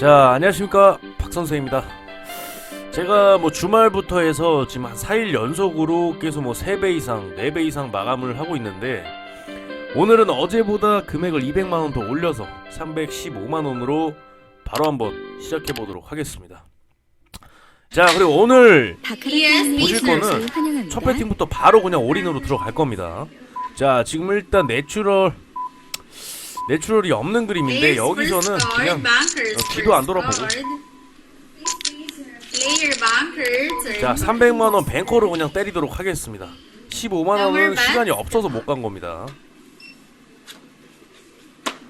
자, 안녕하십니까. 박선생입니다. 제가 뭐 주말부터 해서 지금 한 4일 연속으로 계속 뭐 3배 이상, 4배 이상 마감을 하고 있는데, 오늘은 어제보다 금액을 200만원 더 올려서 315만원으로 바로 한번 시작해 보도록 하겠습니다. 자, 그리고 오늘 보실 거는 첫 배팅부터 바로 그냥 올인으로 들어갈 겁니다. 자, 지금 일단 내추럴 내추럴이 없는 그림인데 여기서는 그냥 어, 뒤도 안 돌아보고. 자 300만 원 뱅커로 그냥 때리도록 하겠습니다. 15만 원은 시간이 없어서 못 간 겁니다.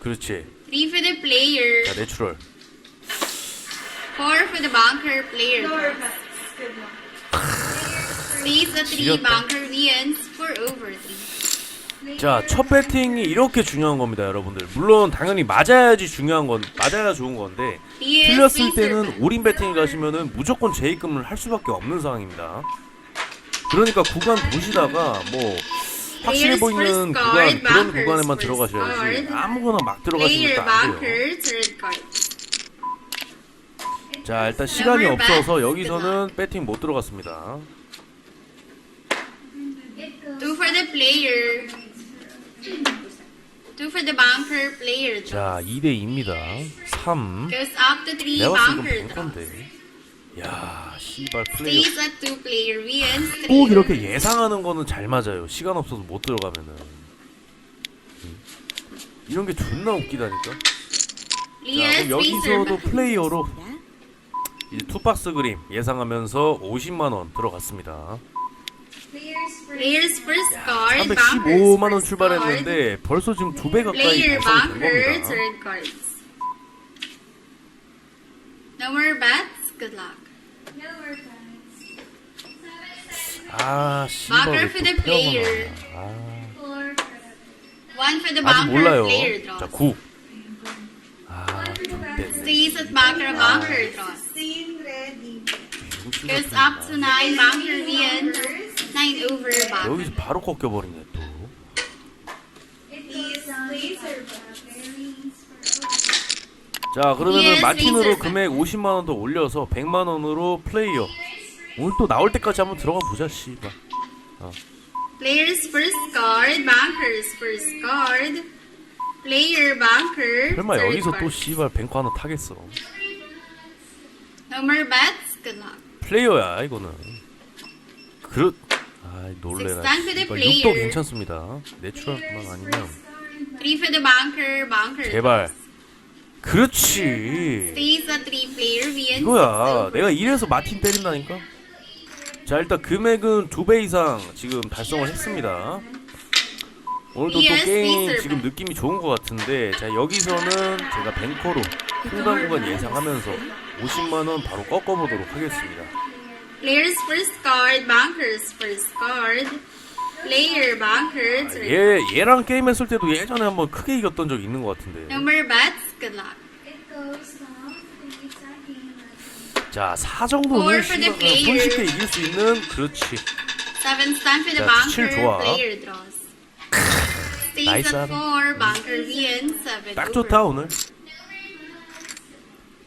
그렇지. 3 for the player, 자 내추럴. 4 for the banker player. Please the 3 지렸다. 자 첫 배팅이 이렇게 중요한 겁니다, 여러분들. 물론 당연히 맞아야지 중요한 건 맞아야 좋은 건데 틀렸을 때는 올인 배팅 가시면은 무조건 재입금을 할 수밖에 없는 상황입니다. 그러니까 구간 보시다가 뭐 확실해 보이는 구간 그런 구간에만 들어가셔야지 아무거나 막 들어가시면 player 또안 돼요. 자 일단 시간이 없어서 여기서는 배팅 못 들어갔습니다. 2 for the player. 2 for the banker player. 자 2대 2입니다. 3 Goes up to 3 내가 봤을 건 banker. 뱅건데. 야 씨발 플레이 Stays at 2 player wins 3. 꼭 이렇게 예상하는 거는 잘 맞아요. 시간 없어서 못 들어가면은. 음. 이런 게 존나 웃기다니까. 자, 그럼 여기서도 Spacer. 플레이어로 이제 투박스 그림 예상하면서 50만 원 들어갔습니다. Player's first card. banker's 315만 원. 출발했는데 벌써 지금 두 배 가까이 Player 달성이 된 banker 겁니다. third cards. No more bets. Good luck. 아, 씨발 Banker 왜또 for the player. 아, One for the 아직 banker 몰라요. player draws. 자, 9. 아, 좋겠네. Stays at banker banker draws. Goes up to nine banker wins. Over. 여기서 바로 꺾여버리네 또. 자 그러면은 마틴으로. 금액 50만 원 더 올려서 100만 원으로 플레이어 오늘 또 나올 때까지 한번 들어가 보자 씨발 Player's first card. Banker's first card. Player banker. 설마 third 여기서 또 card. 씨발 뱅크 하나 타겠어 No more bets. Good luck. 플레이어야 이거는 그렇 아 놀래라 Six for the 씨발 player. 6도 괜찮습니다 내추럴만 아니면 Three for the banker. Banker. 제발 그렇지 Stays at three player wins. 이거야. 내가 이래서 마틴 때린다니까. 자 일단 금액은 두 배 이상 지금 달성을 했습니다. 오늘도 또 게임. 지금 느낌이 좋은 것 같은데 자 여기서는 제가 뱅커로 횡단 구간 예상하면서 50만 원 바로 꺾어보도록 하겠습니다. Player's first card. Banker's first card. Player banker. third 얘 얘랑 게임 했을 때도 예전에 한번 크게 이겼던 적 있는 것 같은데. More bets. Good luck. 자, 4 정도는 Four for the player. 손쉽게 이길 수 있는 그렇지. Seven stand for the 자, 칠 banker. 좋아. Player draws. Stays 나이스 at 하네. four. Banker wins. Seven. 딱 over. 좋다 오늘.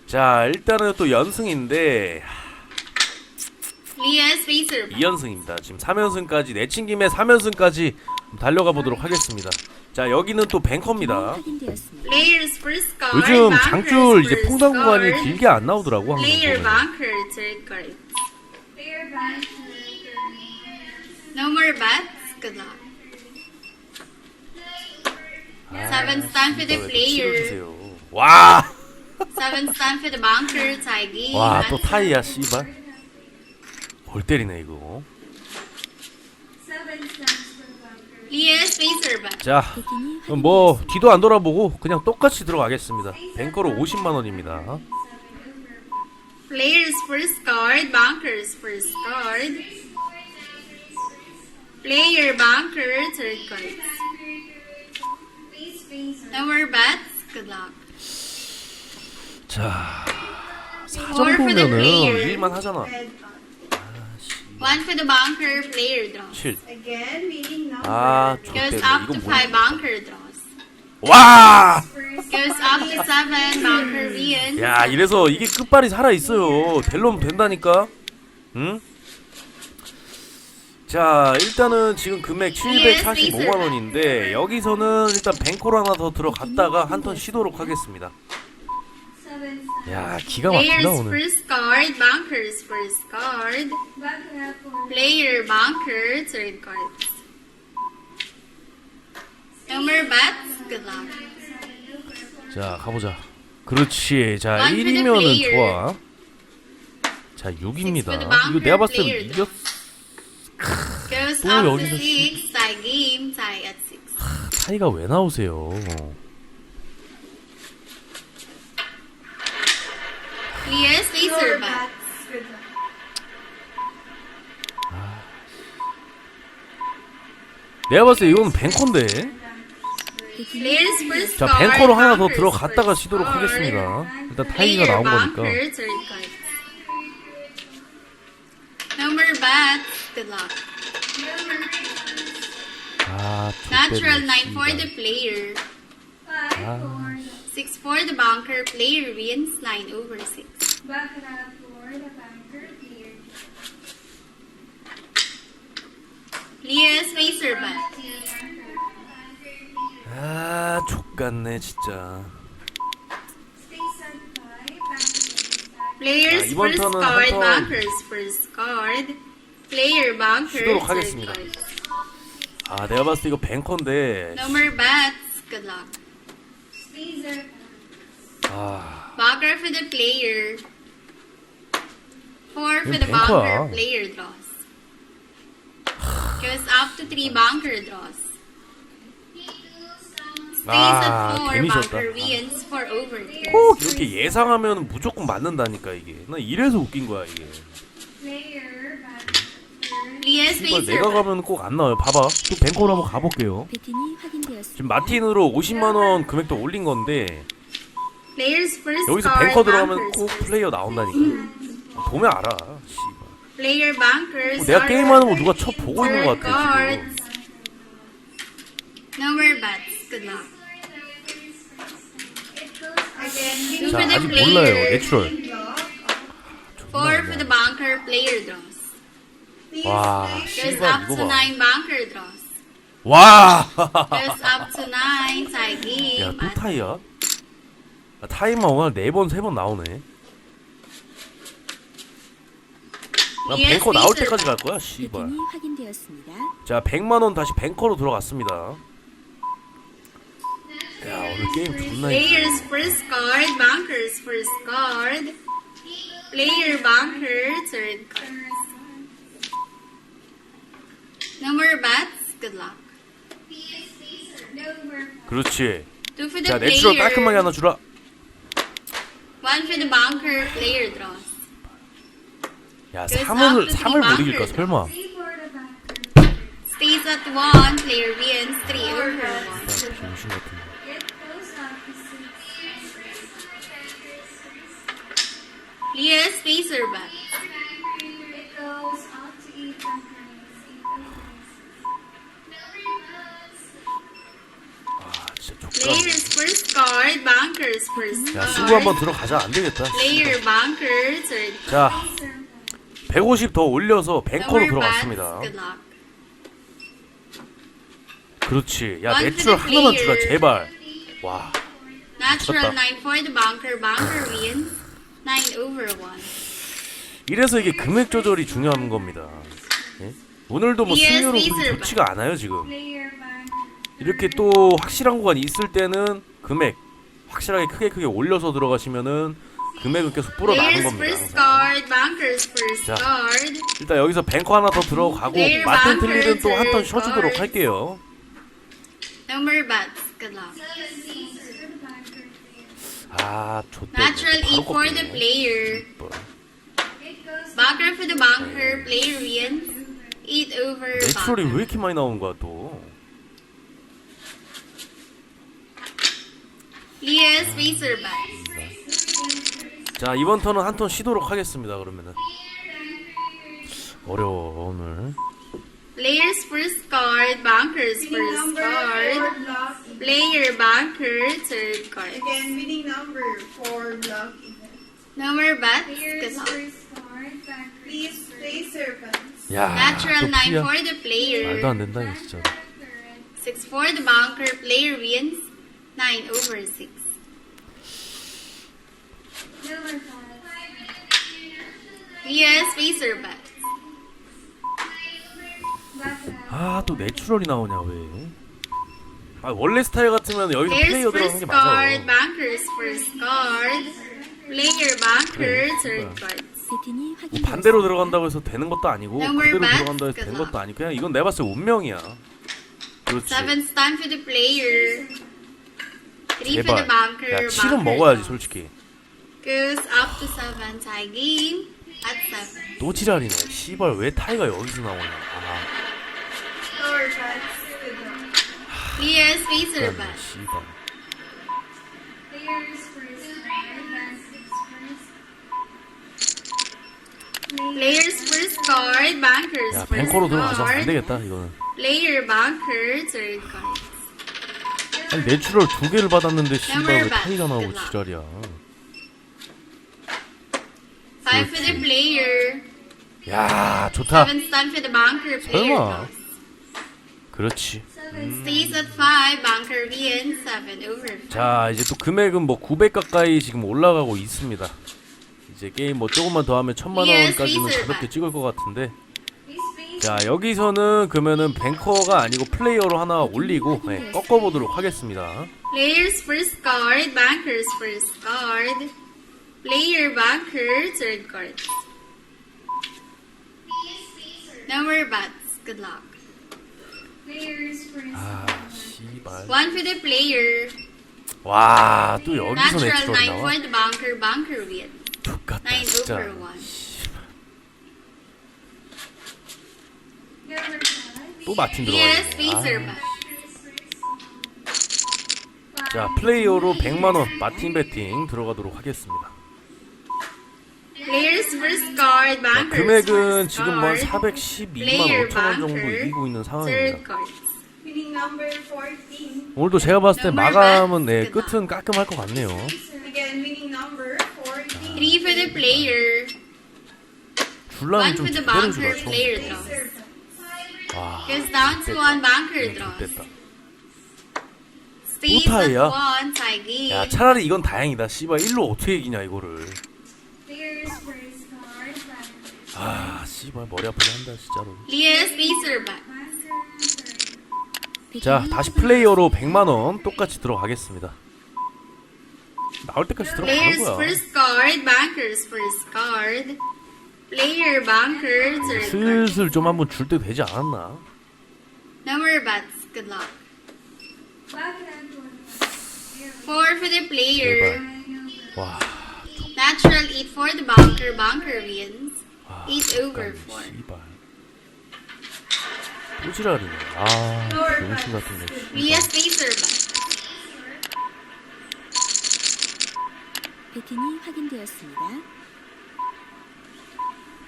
자, 일단은 또 연승인데 Leah Spacer. 2연승입니다. 지금 3연승까지 내친 김에 3연승까지 달려가 보도록 하겠습니다. 자, 여기는 또 뱅커입니다. Player's first card. 요즘 장줄 이제 풍당 구간이. 길게 안 나오더라고 항상. Player 보면은. banker. Third card. No more bets. Good luck. 아, Seven stand for the 이거 왜또 player. 치러주세요. 와! Seven stand for the banker. Tie game. 와, 또 타이야, 씨발. 골 때리네 이거. Spacer bet. 자, 그럼 뭐 뒤도 안 돌아보고 그냥 똑같이 들어가겠습니다. 뱅커로 50만 원입니다. Player's first card, banker's first card. Player, banker, third card. More bets. Good luck. 자, 4 Four for the 정도면은 player. 이길만 하잖아. One for the banker, player draws. 7. Again, meaning number. 아, Goes up 이건 to 뭐야? five banker draws. 와! Goes up to 7, bunker Vian. 야, 이래서 이게 끝발이 살아 있어요. 델롬 된다니까. 응? 자, 일단은 지금 금액 745만 원인데 여기서는 일단 뱅콜 하나 더 들어갔다가 한 턴 쉬도록 하겠습니다. 야, 기가 막힌다 Player's 오늘. first card, bunker's first card. Player bunker, third cards. Number bats, good luck. 자, 가보자. 그렇지. 자, One for the 1이면은 player. 좋아. 자, 6입니다. for the 이거 bunker 내가 봤을 때 player. 이겼 Goes 또 up to 여기서 6, tie game, tie at 6. 차이가 왜 나오세요? Player's laser bat. 내가 봤을 때. Player's first 자, 뱅커로 하나 더 들어갔다가 쉬도록 card. 하겠습니다. 일단 타이가 나온 거니까. 아, Natural 좆됐네, 9 for the player. 아, 6 for the bunker, player wins 9 over 6. Leah's laser bat. 아, 족같네 진짜. Player's 자, 이번 first 턴은 한턴 bunker's first card. Player bunker, 쉬도록 third 하겠습니다. 아, 내가 봤을 때 이거 뱅컨데. Number bats, good luck. 아, Bunker for the player. 4 for the 뱅커야. bunker, player draws. Goes up to 3 bunker draws. Stays 아, at 4 괜히 졌다. bunker wins for over 2. 꼭 이렇게 예상하면 무조건 맞는다니까 이게. 나 이래서 웃긴 거야 이게. Leah's 이걸 laser 내가 bat. 가면 꼭 안 나와요. 봐봐. 또 뱅컨 한번 가볼게요. 배팅이 확인되었습니다. 지금 마틴으로 50만 원 금액도 올린 건데 Player's first 여기서 card, 뱅커 들어가면 꼭 first 플레이어 나온다니까. 보면 알아. 씨발. Player bunkers. 어, 내가 are 게임하는 거 누가 쳐 보고 있는 것 third 같아 지금. cards. Number bats. Good luck. Two 자 for the 아직 몰라요. player. 내추럴. Four for the bunker. Player draws. 와 Goes 씨발 up 이거 to 봐. nine. Bunker draws. 와. Goes up to nine. Tie game. 야또 타이야? 아, 타이만 오늘 네번세 번 나오네. 난 Yes, 뱅커 나올 Mr. 때까지 갈 거야. 씨발. 배팅이 확인되었습니다. 자 100만 원 다시 뱅커로 들어갔습니다. 야 오늘 게임 존나. Player's first card. Bunker's first card. Player bunker. Third card. Number bats. Good luck. 그렇지. Two for the 자 내추럴 player. 깔끔하게 하나 주라. One for the bunker. Player draws. 야 Goes 3을 up to 3을 못 이길까. 설마. Stays at one. Player wins three over one. 병신 같은. 거. Leah's spacer bat. 아 진짜 족같네. Player's first card. Bunker's first 야 승부 한번 card. 들어가자 안 되겠다. Player bunker. Third 자 150 더 올려서 뱅커로. 들어갔습니다. 그렇지. 야 the 하나만 주라. 제발. 와 Natural 미쳤다. 9 for the bunker. Bunker wins 9 over 1. 이래서 이게 금액 조절이 중요한 겁니다. 예? 오늘도 뭐 승률은. 좋지가 않아요 지금. 이렇게 또 확실한 구간 있을 때는 금액 확실하게 크게 크게 올려서 들어가시면은 금액은 계속 불어나는 겁니다. 자. 일단 여기서 뱅커 하나 더 들어가고 마틴 틀리는 또한 턴 쉬어주도록 할게요. 아 좋대. Natural 8 for the player. Bunker for the bunker. Player wins 8 over 내추럴이 왜. 이렇게 많이 나오는 거야 또? Leah's spacer bat. 자 이번 턴은 한 턴 쉬도록 하겠습니다 그러면은 어려워 오늘 Player's first card, banker's first number card. Player, banker, third card. Again, winning number four block event. Bets. Good Player's luck. first card, Please play serpents. 야, Natural 또9 풀이야. for the player. 말도 안 된다, 이거 진짜. 6 for the banker. Player wins. 9 over 6. Yes, spacer bets. 아, 또 내추럴이 나오냐, 왜? 아, 원래 스타일 같으면 여기서 플레이어 들어가는 게 맞아요. banker's first card. Player, banker, third card. 배팅이 뭐 확인되었습니다. 반대로 들어간다고 해서 되는 것도 아니고 Number 그대로 들어간다고 해서 되는 luck. 것도 아니고 그냥 이건 내가 봤을 때 운명이야. 그렇지. Seventh time for the player. 3 for the 제발. banker. 야, 칠은 banker 먹어야지. 솔직히. Goes up to 7 tie game at 7. 또 지랄이네. 씨발, 왜 타이가 여기서 나오냐. 아, bet. 씨발. Player's first card, banker's 야, first 뱅커로 들어가서 안 card. 되겠다, 이거는. Player, banker, third card. 아니, 내추럴 두 개를 받았는데, 씨발, 왜 타이가 나오고. 지랄이야. 5 for the player. 야, 좋다. 7 time for the banker. Player 설마. 그렇지. Stays at 5, banker wins 7 over 5. 자, 이제 또 금액은 뭐 900 가까이 지금 올라가고 있습니다. 이제 게임 뭐 조금만 더 하면 천만 원까지는 가볍게. 찍을 것 같은데. 자, 여기서는 그러면은 뱅커가 아니고 플레이어로 하나 올리고 네, 꺾어보도록 하겠습니다. Player's first card, banker's first card. Player, banker, third card. Number bets. Good luck. 아, 씨발. 1 for the player. 와, 또 여기서 Natural 내추럴 9 나와? for the banker. Banker wins. 똑같다, 9 진짜. over 1. 또 마틴 Yes, 들어가네. spacer 아, bet. 자, 플레이어로 100만 원 마틴 배팅 들어가도록 하겠습니다. 자, 금액은 지금 뭐한 card. 412만 Player, 5천 원 정도 이기고 있는 상황입니다. card. Winning number 14. 오늘도 제가 봤을 때 마감은 네. 끝은 깔끔할 것 같네요. Again, winning number 14. 3 for the player. 1 줄라면 좀 좀. Player draws. 와, Goes down to 1 banker 네, draws. 됐다. Stays at 타이야? 1 tie game. 야, 차라리 이건 다행이다. 씨발, 일로 어떻게 이기냐, 이거를. 씨발, 머리 아프게 한다, 진짜로. Spacer bet. 배팅이 자, 다시 플레이어로 100만 원 똑같이 들어가겠습니다. 나올 때까지 들어가는 Player's 거야. first card, banker's first card. Player, banker, third card. 슬슬 좀 한번 줄 때 되지 않았나? Number bets. Good luck. 4 for the player. 제발. 와, Natural 8 for the banker. Banker wins. 아, 8 over 4. 씨발. 꼬지랄이네. 아, 병신 같은 거. Yes, spacer bet. 배팅이 확인되었습니다.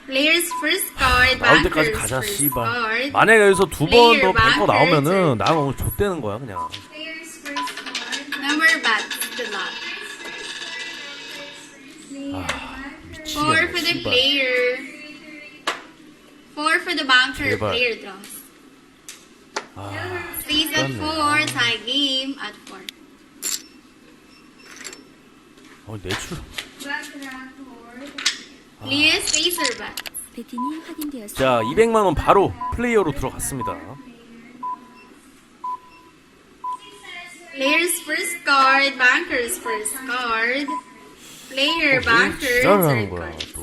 Player's first card, 나올 때까지 banker's 가자, first 씨발. card. 만약에 여기서 두번 Player, 더 뱅커 나오면은 나는 오늘 좆되는 거야, 그냥. Number bets. Good luck. 아, 4 for 미치겠네, the 씨발. player. 4 for the banker. 제발. Player draws. 아, Stays at 똑같네. 4. Tie game at 4. 어, 내출. Yes, spacer bet. 배팅이 확인되었습니다. 자, 200만 원 바로 플레이어로 들어갔습니다. Player's first card, banker's first card. Player, 왜 banker, 지랄을 하는 third 거야, card.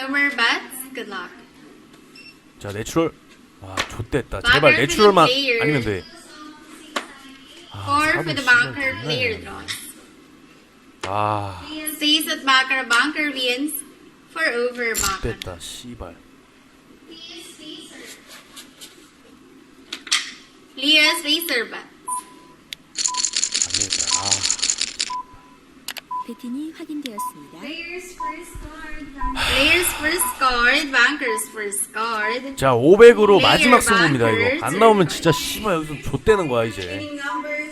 또. Number bets. Good luck. 자, 내추럴. 아, 좆됐다. Banker 제발 for the 내추럴만 player. 아니면 돼. 아, 4 for 사도 the 씨발 banker. 존나 Player 해. draws. 아, Stays at banker. Banker wins. 4 over banker. 됐다. 씨발. Leah spacer bet. 아, 배팅이 확인되었습니다. Card. 자 500으로 Player 마지막 승부입니다 이거 안. 나오면 진짜 씨발 여기서 좆되는 거야 이제 number.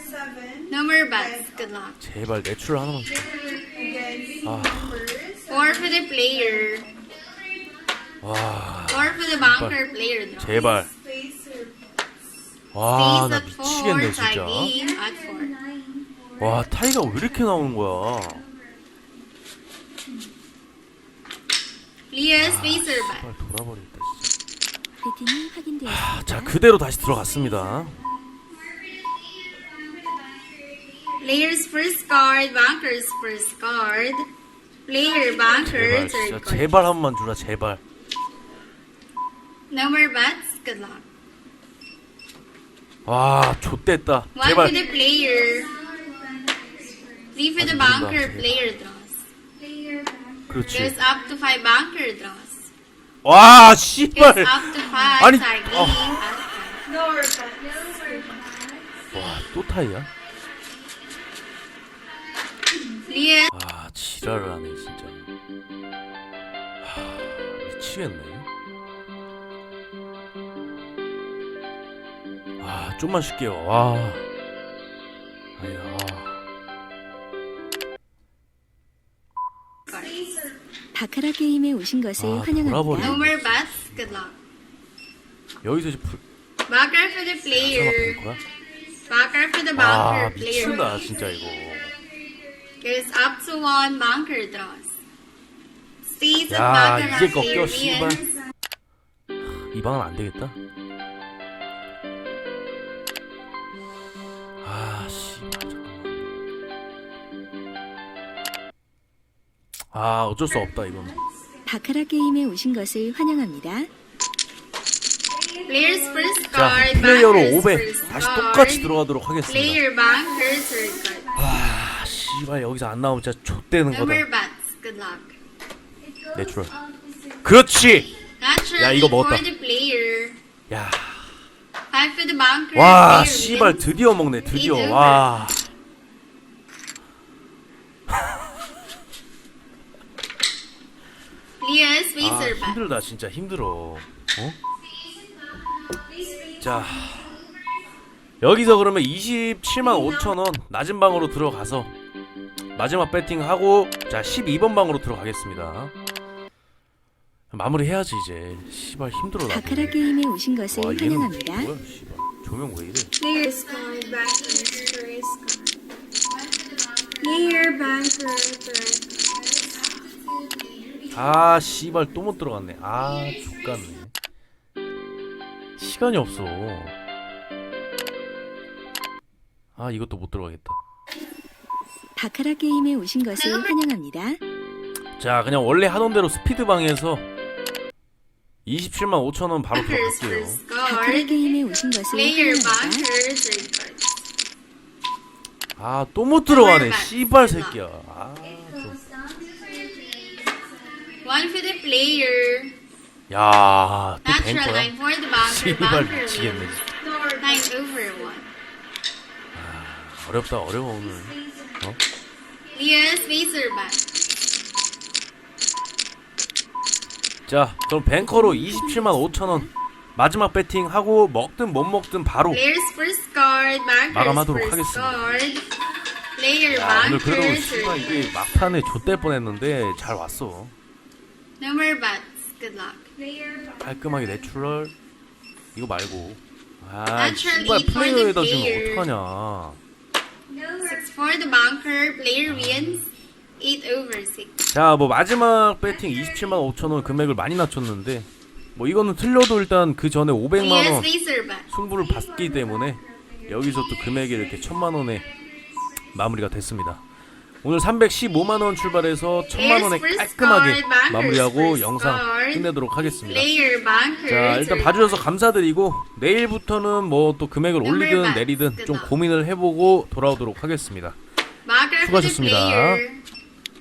Good luck. 제발 내출 하나만 Ah. Four for the player. 와, Four for the banker player. draw. 제발. 와나 at four. 미치겠네 진짜 game at four. 와 타이가 왜 이렇게 나오는 거야 정말 돌아버리겠다 진짜 배팅이 확인되었습니다. 자 그대로 다시 들어갔습니다 Players first card, bankers first card. Player banker 제발 third 진짜 card. 제발 한 번만 주라 제발 Number bets. Good luck. 와 좆됐다 One 제발 for the player. Three for the banker 제발. player draws. 그렇지 Goes up to five banker draws. 와 씨발 up to five 아니, game 어. repentance. 와또 타이야 Players 아 지랄을 하네 진짜 하, 미치겠네 아 좀만 쉴게요 와 아야 바카라 게임에 오신 것을 아, 환영합니다. 돌아버리네. no more bets. Good luck. 여기서 이제 불 Backer for the 설마 player. 된 거야? Backer for the 아 banker player. 미친다 진짜 이거 Goes up to one banker draws. Stays at 야, banker 이제 꺾여, 씨발. wins. 이 방은 안 되겠다 아 어쩔 수 없다 이거는 바카라 게임에 오신 것을 환영합니다. Players first 자 card, 플레이어로 bankers 500 first 다시. 똑같이 들어가도록 하겠습니다 Player card. 아 씨발 여기서 안 나오면 진짜 좆되는 거다 Number bets. Good luck. 내추럴 그렇지 Naturally 야, 이거 먹었다. for the player. 야 Five for the banker. 와 player 씨발. 드디어 먹네 드디어. 와 Players 아. 힘들다 진짜 힘들어. 어? 자 여기서 그러면 27만 5천원 낮은 방으로 들어가서 마지막 배팅하고 자 12번 방으로 들어가겠습니다. 마무리 해야지 이제. 씨발 힘들어 나도. 바카라 게임에 오신 것을 와 얘는 환영합니다. 뭐야 씨발. 조명 왜 이래? Card. Player banker third 아 씨발 또 못 들어갔네 아 족같네 시간이 없어 아 이것도 못 들어가겠다 바카라 게임에 오신 것을 환영합니다. 자 그냥 원래 하던 대로 스피드방에서 27만 5천원 바로 들어갈게요 바카라. 게임에 오신 것을 환영합니다. banker third card. 아또 못 들어가네 씨발. 새끼야 아좀 One for the player. 야 또 Natural 뱅거야 line for the banker. 씨발 미치겠네 wins. No repentance. Nine over one. 어렵다 어려워 오늘 어? Players facer bet. 자 그럼 뱅커로 27만 5천 원 마지막 배팅 하고 먹든 못 먹든 바로 Players first card. Bankers 마감하도록 first 하겠습니다. card. Player 야 오늘 그래도 씨발 이게. 막판에 좆될 뻔했는데 잘 왔어 Number bets. Good luck. Player 깔끔하게 내추럴 이거 말고 아 Natural 씨발 the 플레이어에다 주면. 어떡하냐 Six for the banker. Player wins. Eight over six. 자 뭐 마지막 배팅 27만 5천원 금액을 많이 낮췄는데 뭐 이거는 틀려도 일단 그 전에 Players 500만원 facer bet. 승부를 봤기 때문에 여기서 또 금액이 이렇게 천만원에 마무리가 됐습니다 오늘 315만원 출발해서 천만원에 깔끔하게 마무리하고 영상 끝내도록 하겠습니다. 자 일단 봐주셔서 감사드리고 내일부터는 뭐 또 금액을 올리든 내리든 좀 고민을 해보고 돌아오도록 하겠습니다 수고하셨습니다.